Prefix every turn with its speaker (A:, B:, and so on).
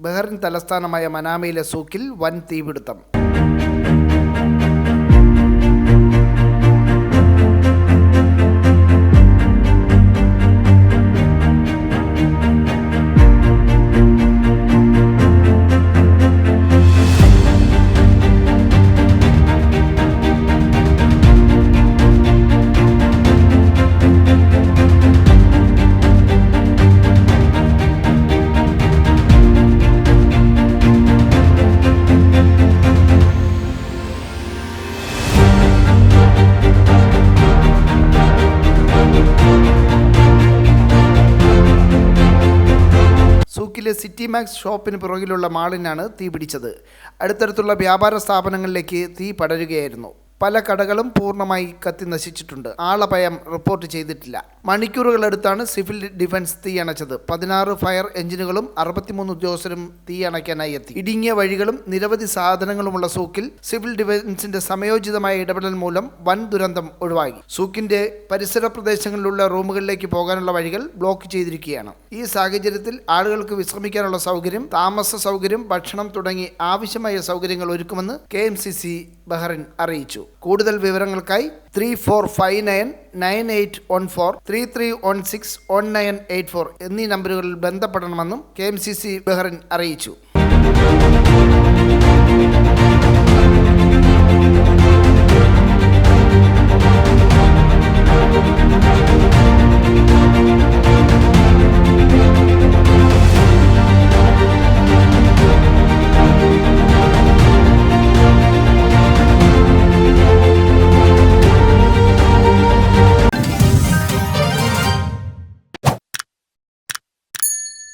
A: Bahrain തലസ്ഥാനമായ മനാമയിലെ സൂക്കിൽ വൻ തീപിടുത്തം. സൂക്കിലെ സിറ്റി മാക്സ് ഷോപ്പിന് പുറകിലുള്ള മാളിനാണ് തീ പിടിച്ചത് അടുത്തടുത്തുള്ള വ്യാപാര സ്ഥാപനങ്ങളിലേക്ക് തീ പടരുകയായിരുന്നു. പല കടകളും പൂർണമായി കത്തി നശിച്ചിട്ടുണ്ട്. ആളപായം റിപ്പോർട്ട് ചെയ്തിട്ടില്ല. മണിക്കൂറുകളെടുത്താണ് സിവിൽ ഡിഫൻസ് തീയണച്ചത് പതിനാറ് ഫയർ എഞ്ചിനുകളും അറുപത്തിമൂന്ന് ഉദ്യോഗസ്ഥരും തീയണയ്ക്കാനായി എത്തി. ഇടുങ്ങിയ വഴികളും നിരവധി സാധനങ്ങളുമുള്ള സൂക്കിൽ സിവിൽ ഡിഫൻസിന്റെ സമയോചിതമായ ഇടപെടൽ മൂലം വൻ ദുരന്തം ഒഴിവാക്കി. സൂക്കിന്റെ പരിസര പ്രദേശങ്ങളിലുള്ള റൂമുകളിലേക്ക് പോകാനുള്ള വഴികൾ ബ്ലോക്ക് ചെയ്തിരിക്കുകയാണ്. ഈ സാഹചര്യത്തിൽ ആളുകൾക്ക് വിശ്രമിക്കാനുള്ള സൗകര്യം താമസ സൗകര്യം ഭക്ഷണം തുടങ്ങി ആവശ്യമായ സൗകര്യങ്ങൾ ഒരുക്കുമെന്ന് കെ ബഹ്റിൻ കൂടുതൽ വിവരങ്ങൾക്കായി three four five nine nine eight one four three three one six one nine eight four എന്നീ നമ്പറുകളിൽ ബന്ധപ്പെടണമെന്നും K M C C Bahrain അറിയിച്ചു.